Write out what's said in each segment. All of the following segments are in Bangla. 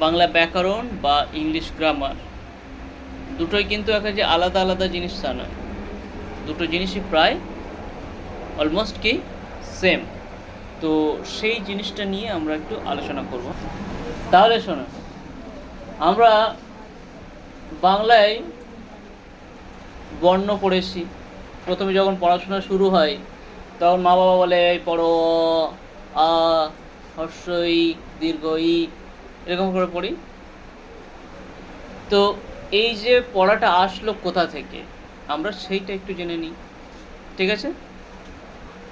বাংলা ব্যাকরণ বা ইংলিশ গ্রামার, দুটোই কিন্তু একটা যে আলাদা আলাদা জিনিস তা নয়। দুটো জিনিসই প্রায় অলমোস্ট কি সেম তো সেই জিনিসটা নিয়ে আমরা একটু আলোচনা করব। তাহলে শোনো, আমরা বাংলায় বর্ণ পড়েছি। প্রথমে যখন পড়াশোনা শুরু হয়, তখন মা বাবা বলে পড়ো, আ হর্ষই দীর্ঘ ই এরকম করে পড়ি। তো এই যে পড়াটা আসলো কোথা থেকে? আমরা সেইটা একটু জেনে নিই। ঠিক আছে?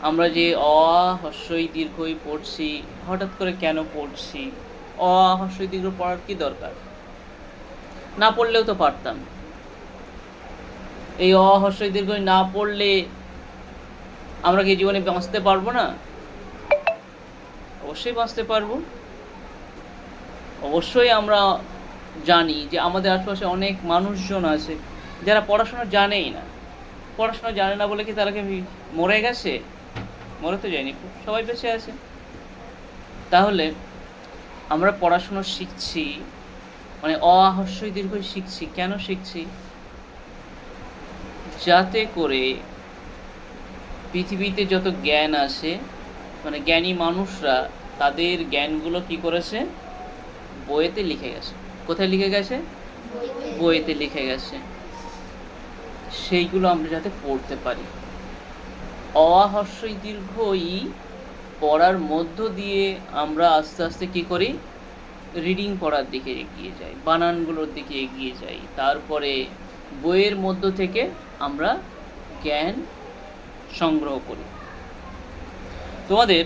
আমরা যে অ, হর্ষই, দীর্ঘই পড়ছি, হঠাৎ করে কেন পড়ছি? অ, হর্ষই, দীর্ঘ পড়ার কি দরকার? না পড়লেও তো পারতাম। এই অ, হর্ষই, দীর্ঘই না পড়লে আমরা কি জীবনে বাঁচতে পারব না? অবশ্যই বাঁচতে পারব। অবশ্যই আমরা জানি যে আমাদের আশপাশে অনেক মানুষজন আছে, যারা পড়াশোনা জানেই না। পড়াশোনা জানে না বলে কি তারা কি মরে গেছে? মরে তো যায়নি সবাই বেঁচে আছে। তাহলে আমরা পড়াশোনা শিখছি মানে অহস্যই দীর্ঘই শিখছি, কেন শিখছি? যাতে করে পৃথিবীতে যত জ্ঞান আছে মানে জ্ঞানী মানুষরা তাদের জ্ঞানগুলো কি করেছে? বইয়েতে লিখে গেছে। কোথায় লিখে গেছে? বইয়েতে লিখে গেছে। সেইগুলো আমরা যাতে পড়তে পারি। অহস্যই দীর্ঘ ই পড়ার মধ্য দিয়ে আমরা আস্তে আস্তে কি করি? রিডিং পড়ার দিকে এগিয়ে যাই, বানানগুলোর দিকে এগিয়ে যাই। তারপরে বইয়ের মধ্য থেকে আমরা জ্ঞান সংগ্রহ করি। তোমাদের